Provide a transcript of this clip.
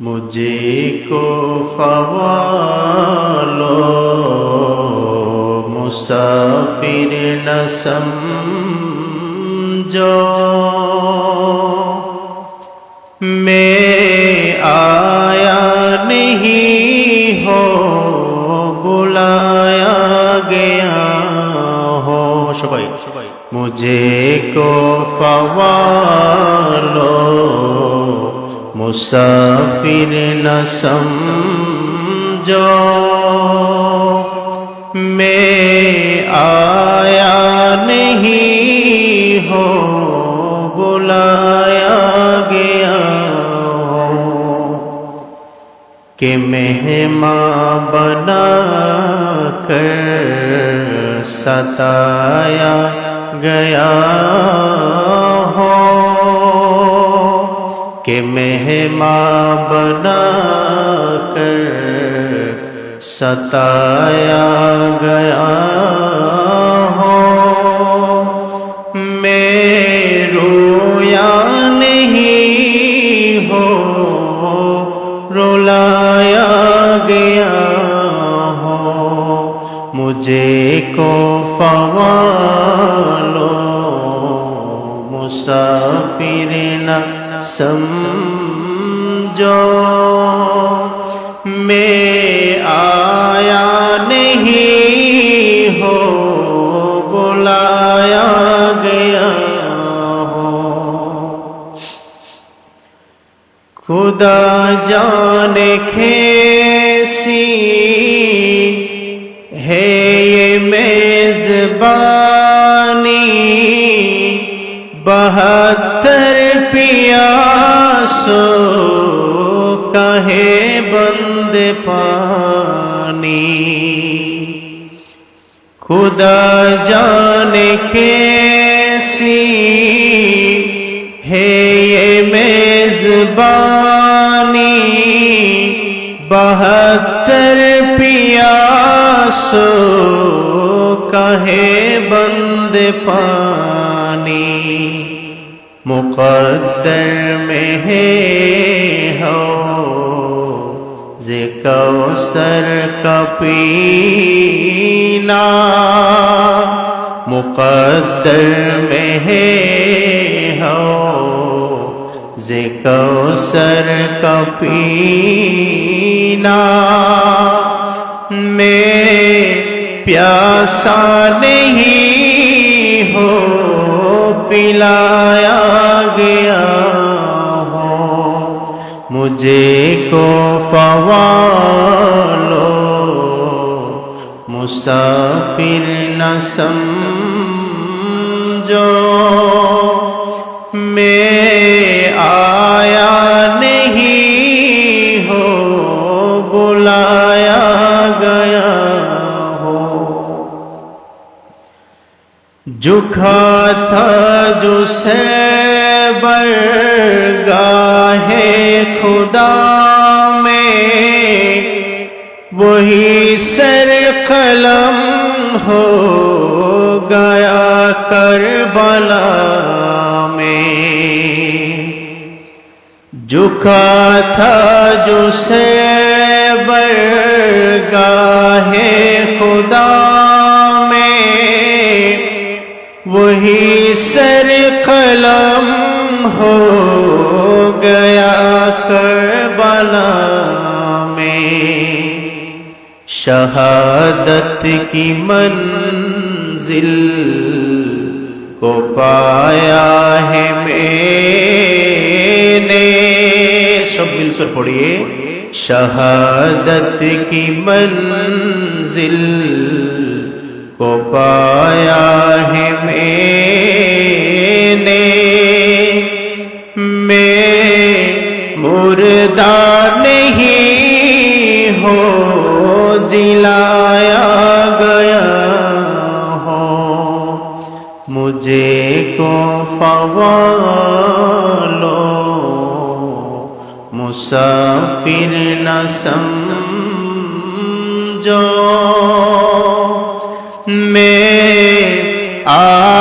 مجھے کو فوالو مسافر نہ سمجھو میں آیا نہیں ہو بلایا گیا ہو شبائی مجھے کو فوالو مسافر نہ سمجھو۔ میں آیا نہیں ہو، بلایا گیا ہو کہ مہماں بنا کر ستایا گیا ہو کہ مہماں بنا کر ستایا گیا یعنی ہو میں رویا نہیں ہو رولایا گیا ہو مجھے کو فوالو مسافر نہ سمجھو، میں آیا نہیں ہو، بلایا گیا ہو۔ خدا جان کھیسی ہے یہ میزبانی، بہتر پیاسو کہے بند پانی۔ خدا جان کیسی ہے یہ میزبانی۔ بہتر پیاسو کہے بند پانی۔ مقدر میں ہے ہو۔ کوثر کا پینا مقدر میں ہے ہو۔ کوثر کا پینا میں پیاسا نہیں ہو۔ پلایا گیا ہو۔ مجھے کو فوالو۔ مسافر نہ سمجھو۔ میں جھکا تھا جو سے برگاہ خدا میں، وہی سر قلم ہو گیا کربلا میں۔ جھکا تھا جو سے سر قلم ہو گیا کربلا میں۔ شہادت کی منزل کو پایا ہے میں نے۔ سب مل کر پڑھیے۔ شہادت کی منزل کو پایا ہے میں مجھے کو فوالو مسافر نہ سمجھو میں آ